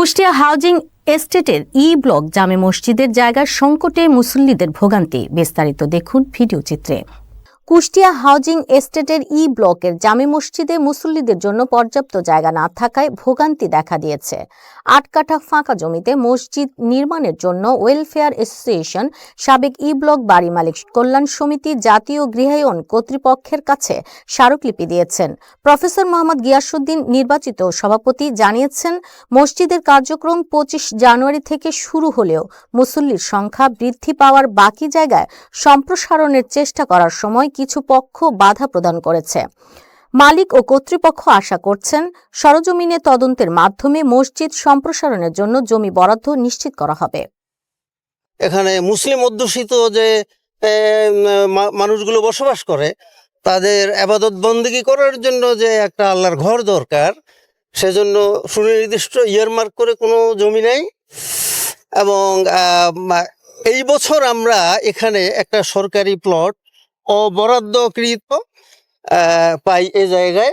Kushtia housing এস্টেটের E block জামে মসজিদের জায়গার সংকটে মুসল্লিদের ভোগান্তি। বিস্তারিত দেখুন ভিডিও চিত্রে। কুষ্টিয়া হাউজিং এস্টেটের ই ব্লকের জামে মসজিদে মুসল্লিদের জন্য পর্যাপ্ত জায়গা না থাকায় ভোগান্তি দেখা দিয়েছে। আট কাঠা ফাঁকা জমিতে মসজিদ নির্মাণের জন্য ওয়েলফেয়ার অ্যাসোসিয়েশন সাবেক ই ব্লক বাড়ি মালিক কল্যাণ সমিতি জাতীয় গৃহায়ন কর্তৃপক্ষের কাছে স্মারকলিপি দিয়েছেন। প্রফেসর মোহাম্মদ গিয়াসুদ্দিন নির্বাচিত সভাপতি জানিয়েছেন, মসজিদের কার্যক্রম পঁচিশ জানুয়ারি থেকে শুরু হলেও মুসল্লির সংখ্যা বৃদ্ধি পাওয়ার বাকি জায়গায় সম্প্রসারণের চেষ্টা করার সময় কিছু পক্ষ বাধা প্রদান করেছে। মালিক ও কর্তৃপক্ষ আশা করছেন, সরজমিনে তদন্তের মাধ্যমে মসজিদ সম্প্রসারণের জন্য জমি বরাদ্দ নিশ্চিত করা হবে। এখানে মুসলিম অধ্যুষিত যে মানুষগুলো বসবাস করে, তাদের আবাদত বন্দিগি করার জন্য যে একটা আল্লাহর ঘর দরকার, সেজন্য সুনির্দিষ্ট ইয়ারমার্ক করে কোনো জমি নেই। এবং এই বছর আমরা এখানে একটা সরকারি প্লট অবরাদ্দকৃত পাই এই জায়গায়।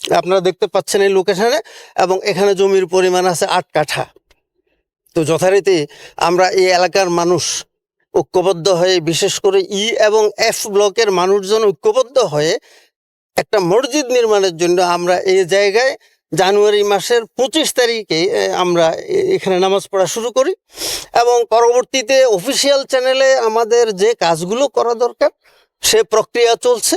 আপনারা দেখতে পাচ্ছেন এই লোকেশনে এবং এখানে জমির পরিমাণ আছে আট কাঠা। তো যথারীতি আমরা এই এলাকার মানুষ ঐক্যবদ্ধ হয়ে, বিশেষ করে ই এবং এফ ব্লকের মানুষজন ঐক্যবদ্ধ হয়ে একটা মসজিদ নির্মাণের জন্য আমরা এই জায়গায় জানুয়ারি মাসের পঁচিশ তারিখে আমরা এ- এখানে নামাজ পড়া শুরু করি এবং পরবর্তীতে অফিসিয়াল চ্যানেলে আমাদের যে কাজগুলো করা দরকার সে প্রক্রিয়া চলছে।